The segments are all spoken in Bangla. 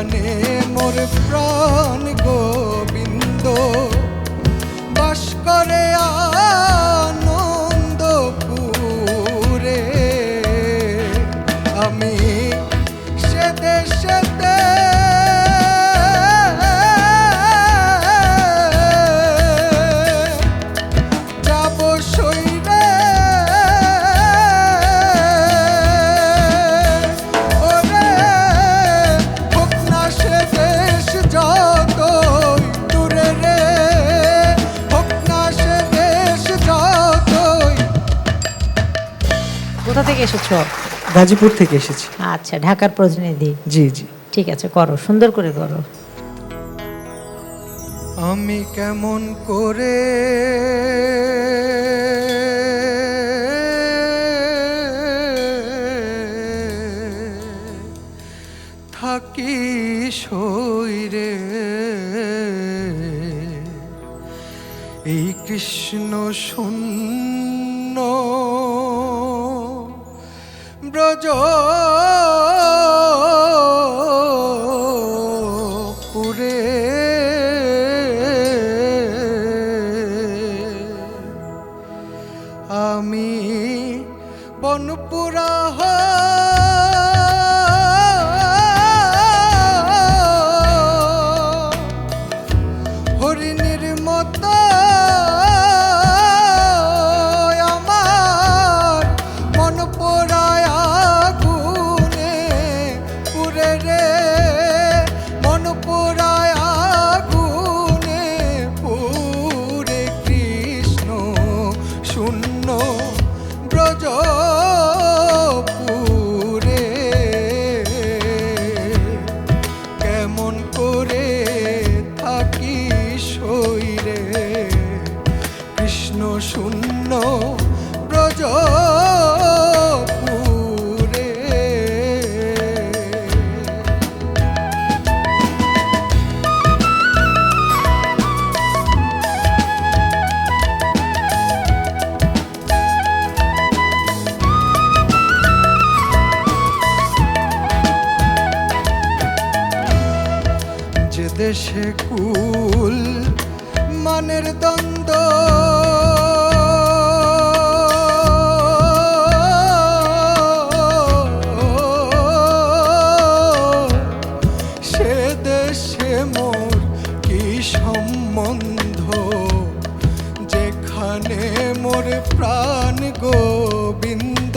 যেখানে মোর প্রাণ কোথা থেকে এসেছ? গাজীপুর থেকে এসেছি। আচ্ছা ঢাকার প্রতিনিধি। জি জি। ঠিক আছে করো সুন্দর করে করো। আমি কেমন করে থাকি সইরে এই কৃষ্ণ শূন্য পুরে আমি বনপুরা হরিণীর দেশে কুল মানের দ্বন্দ্ব। সে দেশে সম্বন্ধ? যেখানে মোর প্রাণ গোবিন্দ।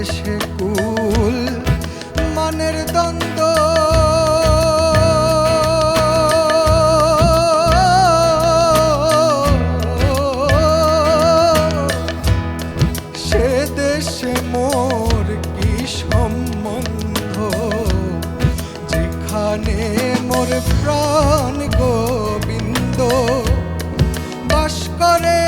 দেশে কুল মানের দ্বন্দ্ব। সে দেশে মোর কি প্রাণ গোবিন্দ। বাস করে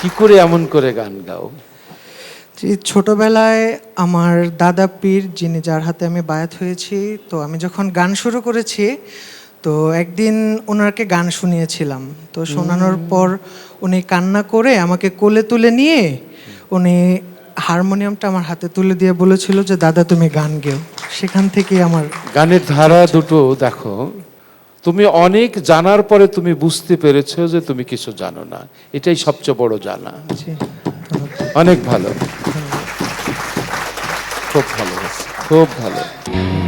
কি করে এমন করে গান গাও? যে ছোটবেলায় আমার দাদা পীর যিনি যার হাতে আমি বায়াত হয়েছি তো আমি যখন গান শুরু করেছি তো একদিন ওনাকে গান শুনিয়েছিলাম। তো শোনানোর পর উনি কান্না করে আমাকে কোলে তুলে নিয়ে উনি হারমোনিয়ামটা আমার হাতে তুলে দিয়ে বলেছিল যে দাদা তুমি গান গেও। সেখান থেকে আমার গানের ধারা দুটো দেখো। তুমি অনেক জানার পরে তুমি বুঝতে পেরেছ যে তুমি কিছু জানো না। এটাই সবচেয়ে বড় জানা। অনেক ভালো। খুব ভালো। খুব ভালো।